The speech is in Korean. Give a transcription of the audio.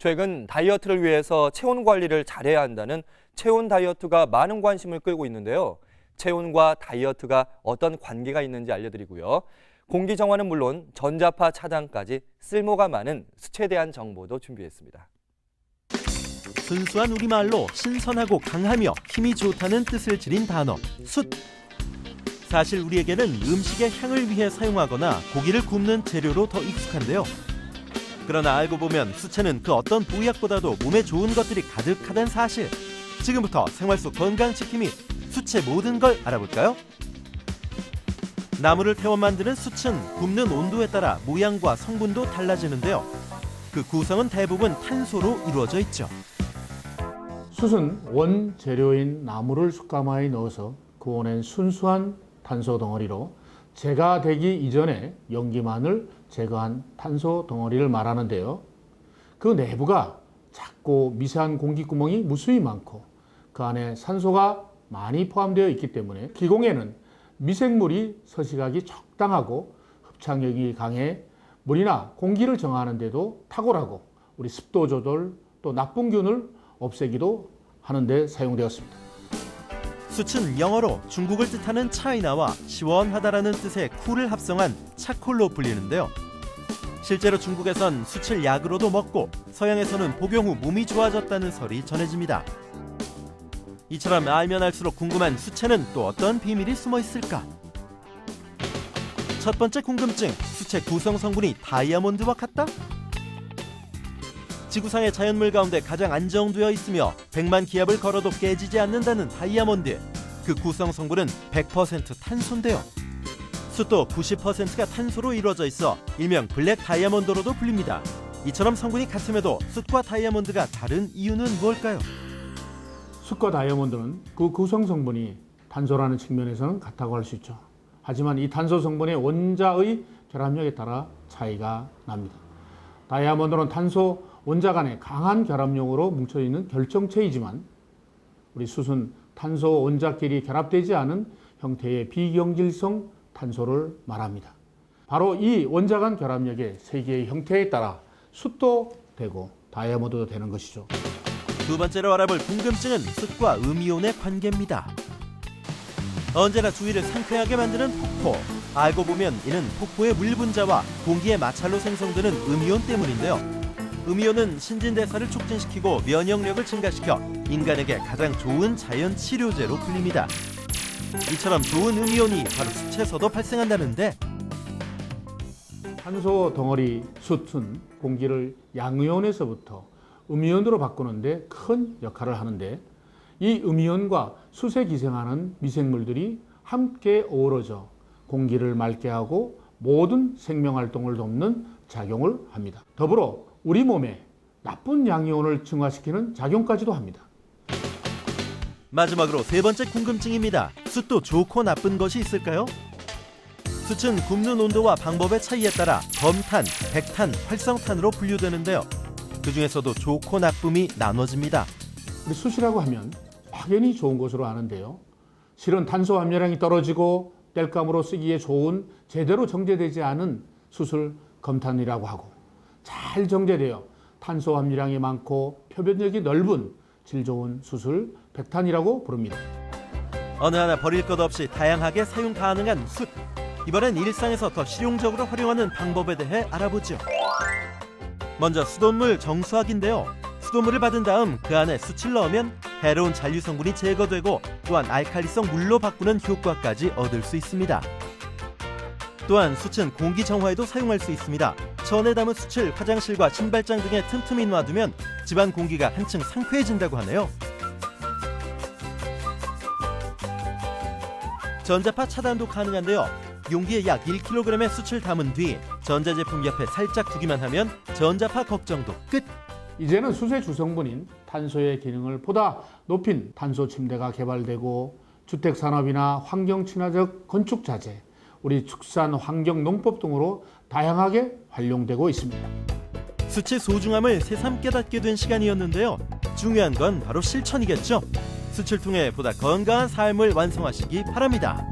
최근 다이어트를 위해서 체온 관리를 잘해야 한다는 체온 다이어트가 많은 관심을 끌고 있는데요. 체온과 다이어트가 어떤 관계가 있는지 알려드리고요. 공기 정화는 물론 전자파 차단까지 쓸모가 많은 수치에 대한 정보도 준비했습니다. 순수한 우리말로 신선하고 강하며 힘이 좋다는 뜻을 지닌 단어 숯. 사실 우리에게는 음식의 향을 위해 사용하거나 고기를 굽는 재료로 더 익숙한데요. 그러나 알고 보면 수채는 그 어떤 보약보다도 몸에 좋은 것들이 가득하다는 사실. 지금부터 생활 속 건강 지킴이 수채 모든 걸 알아볼까요? 나무를 태워 만드는 숯은 굽는 온도에 따라 모양과 성분도 달라지는데요. 그 구성은 대부분 탄소로 이루어져 있죠. 숯은 원 재료인 나무를 숯가마에 넣어서 구워낸 순수한 탄소 덩어리로 재가 되기 이전에 연기만을 제거한 탄소 덩어리를 말하는데요. 그 내부가 작고 미세한 공기구멍이 무수히 많고 그 안에 산소가 많이 포함되어 있기 때문에 기공에는 미생물이 서식하기 적당하고 흡착력이 강해 물이나 공기를 정하는 데도 탁월하고 우리 습도 조절 또 나쁜 균을 없애기도 하는 데 사용되었습니다. 숯은 영어로 중국을 뜻하는 차이나와 시원하다라는 뜻의 쿨을 합성한 차콜로 불리는데요. 실제로 중국에선 숯을 약으로도 먹고 서양에서는 복용 후 몸이 좋아졌다는 설이 전해집니다. 이처럼 알면 알수록 궁금한 수채는 또 어떤 비밀이 숨어 있을까? 첫 번째 궁금증, 수채 구성 성분이 다이아몬드와 같다? 지구상의 자연물 가운데 가장 안정되어 있으며 100만 기압을 걸어도 깨지지 않는다는 다이아몬드. 그 구성 성분은 100% 탄소인데요. 숯도 90%가 탄소로 이루어져 있어 일명 블랙 다이아몬드로도 불립니다. 이처럼 성분이 같음에도 숯과 다이아몬드가 다른 이유는 뭘까요? 숯과 다이아몬드는 그 구성 성분이 탄소라는 측면에서는 같다고 할 수 있죠. 하지만 이 탄소 성분의 원자의 결합력에 따라 차이가 납니다. 다이아몬드는 탄소 원자 간의 강한 결합력으로 뭉쳐 있는 결정체이지만 우리 숯은 탄소 원자끼리 결합되지 않은 형태의 비경질성 탄소를 말합니다. 바로 이 원자 간 결합력의 세 개의 형태에 따라 숯도 되고 다이아몬드도 되는 것이죠. 두 번째로 알아볼 궁금증은 숯과 음이온의 관계입니다. 언제나 주위를 상쾌하게 만드는 폭포. 알고 보면 이는 폭포의 물 분자와 공기의 마찰로 생성되는 음이온 때문인데요. 음이온은 신진대사를 촉진시키고 면역력을 증가시켜 인간에게 가장 좋은 자연 치료제로 불립니다. 이처럼 좋은 음이온이 바로 수채에서도 발생한다는데 탄소 덩어리 숯은 공기를 양이온에서부터 음이온으로 바꾸는데 큰 역할을 하는데 이 음이온과 숯에 기생하는 미생물들이 함께 어우러져 공기를 맑게 하고 모든 생명 활동을 돕는 작용을 합니다. 더불어 우리 몸에 나쁜 양이온을 증화시키는 작용까지도 합니다. 마지막으로 세 번째 궁금증입니다. 숯도 좋고 나쁜 것이 있을까요? 숯은 굽는 온도와 방법의 차이에 따라 검탄, 백탄, 활성탄으로 분류되는데요. 그 중에서도 좋고 나쁨이 나눠집니다. 우리 숯이라고 하면 확연히 좋은 것으로 아는데요. 실은 탄소 함유량이 떨어지고 땔감으로 쓰기에 좋은 제대로 정제되지 않은 숯을 검탄이라고 하고 잘 정제되어 탄소 함유량이 많고 표변력이 넓은 질 좋은 숯을 백탄이라고 부릅니다. 어느 하나 버릴 것 없이 다양하게 사용 가능한 숯. 이번엔 일상에서 더 실용적으로 활용하는 방법에 대해 알아보죠. 먼저 수돗물 정수하기인데요. 수돗물을 받은 다음 그 안에 숯을 넣으면 해로운 잔류 성분이 제거되고 또한 알칼리성 물로 바꾸는 효과까지 얻을 수 있습니다. 또한 숯은 공기 정화에도 사용할 수 있습니다. 천에 담은 숯을 화장실과 신발장 등에 틈틈이 놔두면 집안 공기가 한층 상쾌해진다고 하네요. 전자파 차단도 가능한데요. 용기에 약 1kg의 숯을 담은 뒤 전자제품 옆에 살짝 두기만 하면 전자파 걱정도 끝. 이제는 숯의 주성분인 탄소의 기능을 보다 높인 탄소 침대가 개발되고 주택 산업이나 환경 친화적 건축 자재, 우리 축산 환경 농법 등으로 다양하게 활용되고 있습니다. 숯의 소중함을 새삼 깨닫게 된 시간이었는데요. 중요한 건 바로 실천이겠죠. 숯을 통해 보다 건강한 삶을 완성하시기 바랍니다.